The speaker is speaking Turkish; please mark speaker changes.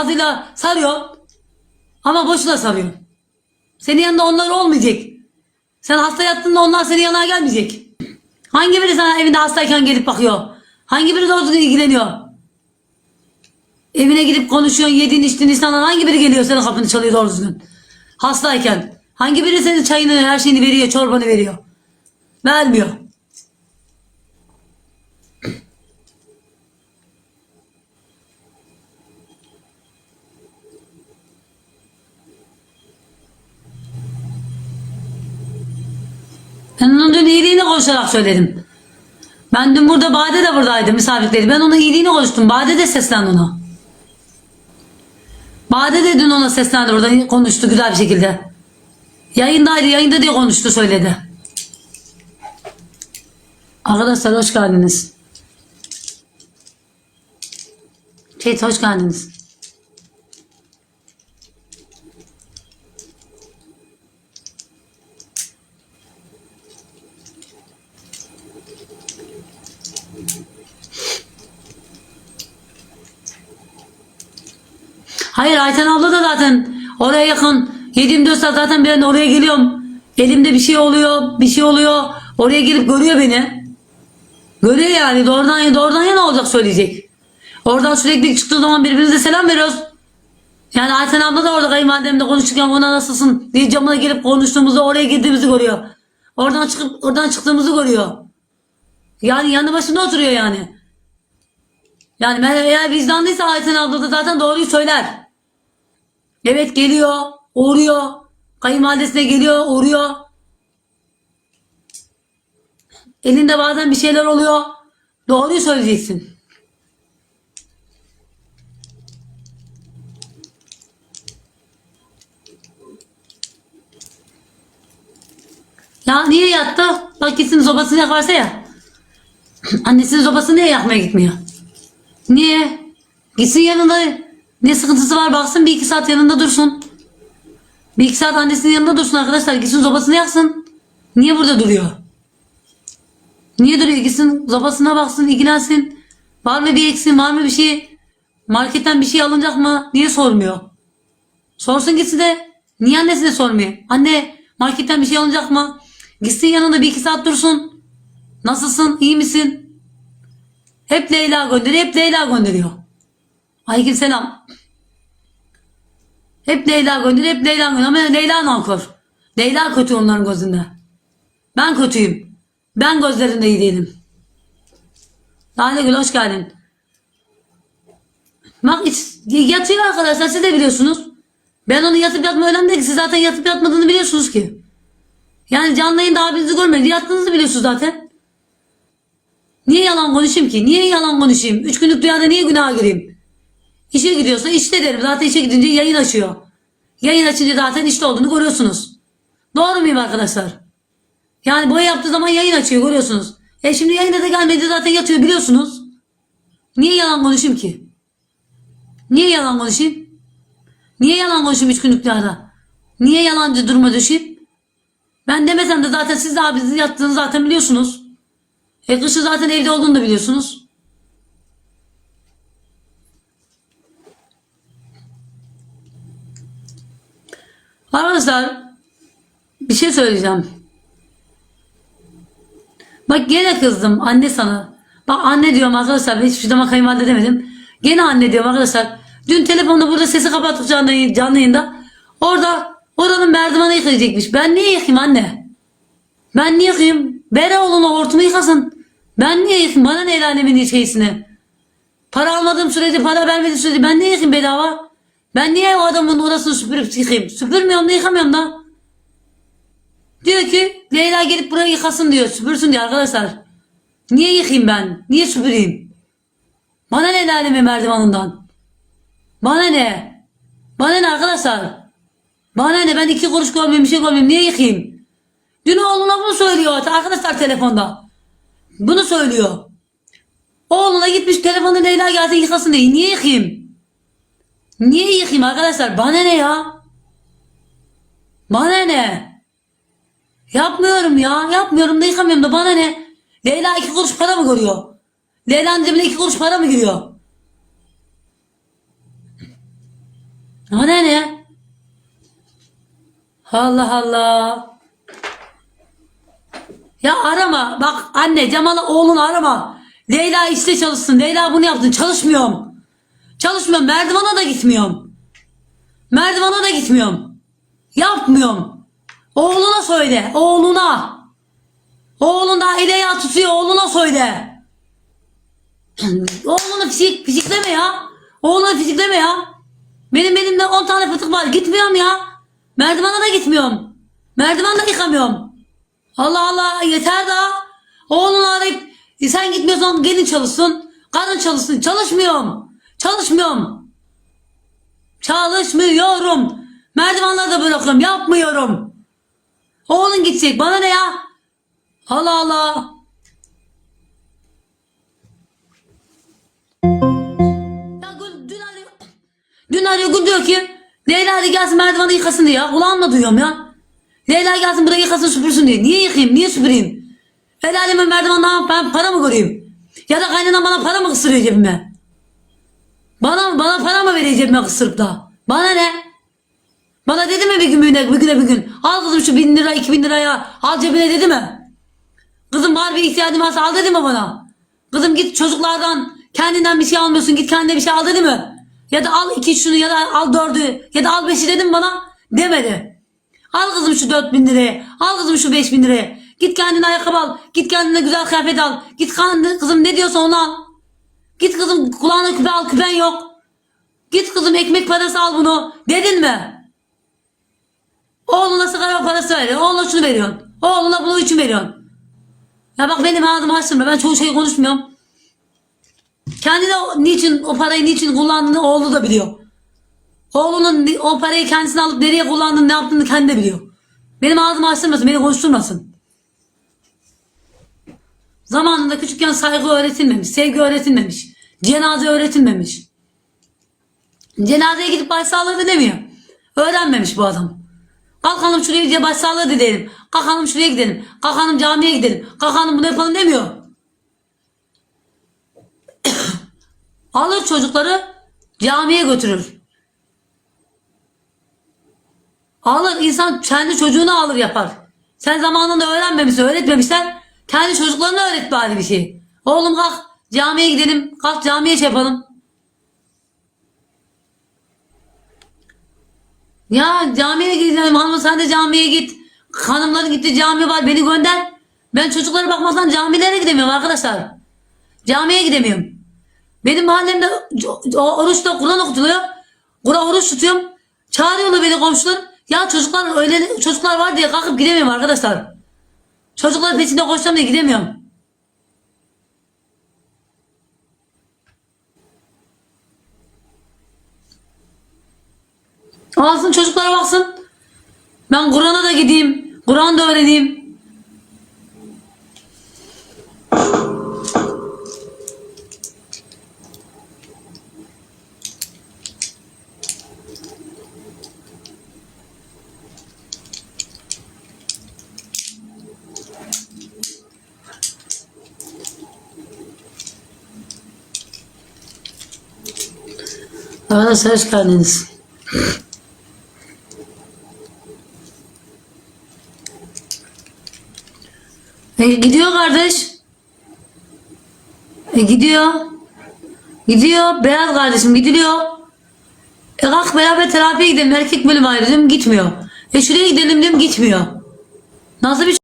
Speaker 1: gazıyla sarıyor. Ama boşuna sarıyor. Senin yanında onlar olmayacak. Sen hasta yattığında onlar senin yanına gelmeyecek. Hangi biri sana evinde hastayken gelip bakıyor? Hangi biri doğru ilgileniyor? Evine gidip konuşuyorsun, yediğin içtiğin insanlar hangi biri geliyor senin kapını çalıyor doğru düzgün? Hastayken. Hangi biri senin çayını, her şeyini veriyor, çorbanı veriyor? Vermiyor. Ben onun dün iyiliğini konuşarak söyledim. Ben dün burada Bade de buradaydı misafirleri. Ben onun iyiliğini konuştum. Bade de seslendi ona. Bade de dün ona seslendi orada konuştu güzel bir şekilde. Yayındaydı yayında diye konuştu söyledi. Arkadaşlar hoş geldiniz. Kate hoş geldiniz. Hayır Ayten abla da zaten oraya yakın. 7-24 saat zaten ben oraya geliyorum. Elimde bir şey oluyor, bir şey oluyor. Oraya gelip görüyor beni. Görüyor yani doğrudan doğrudan ya ne olacak söyleyecek. Oradan sürekli çıktığı zaman birbirimize selam veriyoruz. Yani Ayten abla da orada kayınvalidemle konuşurken ona nasılsın diye camına gelip konuştuğumuzda oraya girdiğimizi görüyor. Oradan çıkıp oradan çıktığımızı görüyor. Yani yanı başında oturuyor yani. Yani eğer vicdanlıysa Ayten abla da zaten doğruyu söyler. Evet geliyor, uğruyor. Kayınvalidesine geliyor, uğruyor. Elinde bazen bir şeyler oluyor. Doğruyu söyleyeceksin. Ya niye yattı? Bak gitsin sobasını yakarsa ya. Annesinin sobasını niye yakmaya gitmiyor? Niye? Gitsin yanında ne sıkıntısı var baksın bir iki saat yanında dursun. Bir iki saat annesinin yanında dursun arkadaşlar. Gitsin sobasını yaksın. Niye burada duruyor? Niye duruyor? Gitsin sobasına baksın, ilgilensin. Var mı bir eksin, var mı bir şey? Marketten bir şey alınacak mı? Niye sormuyor? Sorsun gitsin de. Niye annesine sormuyor? Anne marketten bir şey alınacak mı? Gitsin yanında bir iki saat dursun. Nasılsın? İyi misin? Hep Leyla gönderiyor, hep Leyla gönderiyor. Aleyküm selam. Hep Leyla gönderiyor, hep Leyla gönderiyor. Ama Leyla nankör. Leyla kötü onların gözünde. Ben kötüyüm. Ben gözlerinde iyi değilim. Lale Gül hoş geldin. Bak yatıyor arkadaşlar siz de biliyorsunuz. Ben onu yatıp yatma önemli değil ki. Siz zaten yatıp yatmadığını biliyorsunuz ki. Yani canlı yayında abinizi görmedi. Yattığınızı biliyorsunuz zaten. Niye yalan konuşayım ki? Niye yalan konuşayım? Üç günlük dünyada niye günaha gireyim? İşe gidiyorsa işte derim. Zaten işe gidince yayın açıyor. Yayın açınca zaten işte olduğunu görüyorsunuz. Doğru muyum arkadaşlar? Yani boya yaptığı zaman yayın açıyor görüyorsunuz. E şimdi yayında da gelmedi zaten yatıyor biliyorsunuz. Niye yalan konuşayım ki? Niye yalan konuşayım? Niye yalan konuşayım üç günlük dünyada? Niye yalancı duruma düşeyim? Ben demesem de zaten siz de abinizin yattığını zaten biliyorsunuz. E kışı zaten evde olduğunu da biliyorsunuz. Arkadaşlar bir şey söyleyeceğim. Bak gene kızdım anne sana. Bak anne diyorum arkadaşlar hiçbir zaman kayınvalide demedim. Gene anne diyorum arkadaşlar. Dün telefonda burada sesi kapattık canlı, canlı yayında. Orada oranın merdivanı yıkayacakmış. Ben niye yıkayayım anne? Ben niye yıkayayım? Bere oğluna hortumu yıkasın. Ben niye yıkayayım? Bana ne el alemin şeysini? Para almadığım sürece, para vermediğim sürece ben niye yıkayayım bedava? Ben niye o adamın orasını süpürüp yıkayayım? Süpürmüyorum da yıkamıyorum da. Diyor ki Leyla gelip burayı yıkasın diyor. Süpürsün diyor arkadaşlar. Niye yıkayayım ben? Niye süpüreyim? Bana ne el alemin merdivanından? Bana ne? Bana ne arkadaşlar? Bana ne? Ben iki kuruş görmeyeyim bir şey görmeyeyim. Niye yıkayayım? Dün oğluna bunu söylüyor arkadaşlar telefonda. Bunu söylüyor. Oğluna gitmiş telefonu Leyla geldi yıkasın diye. Niye yıkayayım? Niye yıkayayım arkadaşlar? Bana ne ya? Bana ne? Yapmıyorum ya. Yapmıyorum da yıkamıyorum da bana ne? Leyla iki kuruş para mı görüyor? Leyla'nın cebine iki kuruş para mı giriyor? Ne ne? Allah Allah. Ya arama. Bak anne Cemal'a oğlunu arama. Leyla işte çalışsın. Leyla bunu yaptın. Çalışmıyorum. Çalışmıyorum. Merdivana da gitmiyorum. Merdivana da gitmiyorum. Yapmıyorum. Oğluna söyle. Oğluna. Oğlun ele yağ tutuyor. Oğluna söyle. Oğlunu fizik, fizikleme ya. Oğlunu fizikleme ya. Benim elimde 10 tane fıtık var. Gitmiyorum ya. Merdivana da gitmiyorum. Merdiven de yıkamıyorum. Allah Allah yeter daha. Oğlunu arayıp "E sen gitmiyorsan gelin çalışsın. Karın çalışsın. Çalışmıyorum. Çalışmıyorum. Çalışmıyorum. Merdivenleri de bırakıyorum. Yapmıyorum. Oğlun gidecek. Bana ne ya? Allah Allah. Dün arıyor. Dün arıyor Gül diyor ki Leyla hadi gelsin merdivanı yıkasın ya. Kulağımla duyuyorum ya. Leyla gelsin burayı yıkasın süpürsün diye. Niye yıkayayım? Niye süpüreyim? El merdivandan ben para mı göreyim? Ya da kaynanam bana para mı kısırıyor cebime? Bana, bana para mı veriyor cebime kısırıp da? Bana ne? Bana dedi mi bir gün bir güne, bir güne bir gün? Al kızım şu bin lira iki bin liraya al cebine dedi mi? Kızım var bir ihtiyacın varsa al dedi mi bana? Kızım git çocuklardan kendinden bir şey almıyorsun git kendine bir şey al dedi mi? Ya da al iki şunu ya da al dördü ya da al beşi dedim bana demedi. Al kızım şu dört bin liraya al kızım şu beş bin liraya git kendine ayakkabı al git kendine güzel kıyafet al git kendine, kızım ne diyorsa onu al. Git kızım kulağına küpe al küpen yok. Git kızım ekmek parası al bunu dedin mi? Oğluna sigara parası veriyorsun. Oğluna şunu veriyorsun. Oğluna bunu için veriyorsun. Ya bak benim ağzımı açtırma. Ben çoğu şey konuşmuyorum. Kendine o- niçin o parayı niçin kullandığını oğlu da biliyor. Oğlunun o parayı kendisine alıp nereye kullandığını ne yaptığını kendi de biliyor. Benim ağzımı açtırmasın. Beni konuşturmasın. Zamanında küçükken saygı öğretilmemiş. Sevgi öğretilmemiş. Cenaze öğretilmemiş. Cenazeye gidip başsağlığı demiyor. Öğrenmemiş bu adam. Kalkalım şuraya diye başsağlığı dileyelim. Kalkalım şuraya gidelim. Kalkalım camiye gidelim. Kalkalım bunu yapalım demiyor. Alır çocukları camiye götürür. Alır insan kendi çocuğunu alır yapar. Sen zamanında öğrenmemişsin, öğretmemişler. Kendi çocuklarına öğret bari bir şey. Oğlum kalk camiye gidelim. Kalk camiye şey yapalım. Ya camiye gidelim hanım sen de camiye git. Hanımların gitti cami var beni gönder. Ben çocuklara bakmazdan camilere gidemiyorum arkadaşlar. Camiye gidemiyorum. Benim mahallemde oruçta Kur'an okutuluyor. Kur'an oruç tutuyorum. Çağırıyorlar beni komşular. Ya çocuklar öyle çocuklar var diye kalkıp gidemiyorum arkadaşlar. Çocuklar peşinde koşacağım diye gidemiyorum. Alsın çocuklar baksın. Ben Kur'an'a da gideyim. Kur'an da öğreneyim. Arkadaşlar hoş geldiniz. E, gidiyor kardeş. E, gidiyor. Gidiyor. Beyaz kardeşim gidiliyor. E kalk beraber terapiye gidelim. Erkek bölüm ayrı gitmiyor. E şuraya gidelim diyorum gitmiyor. Nasıl bir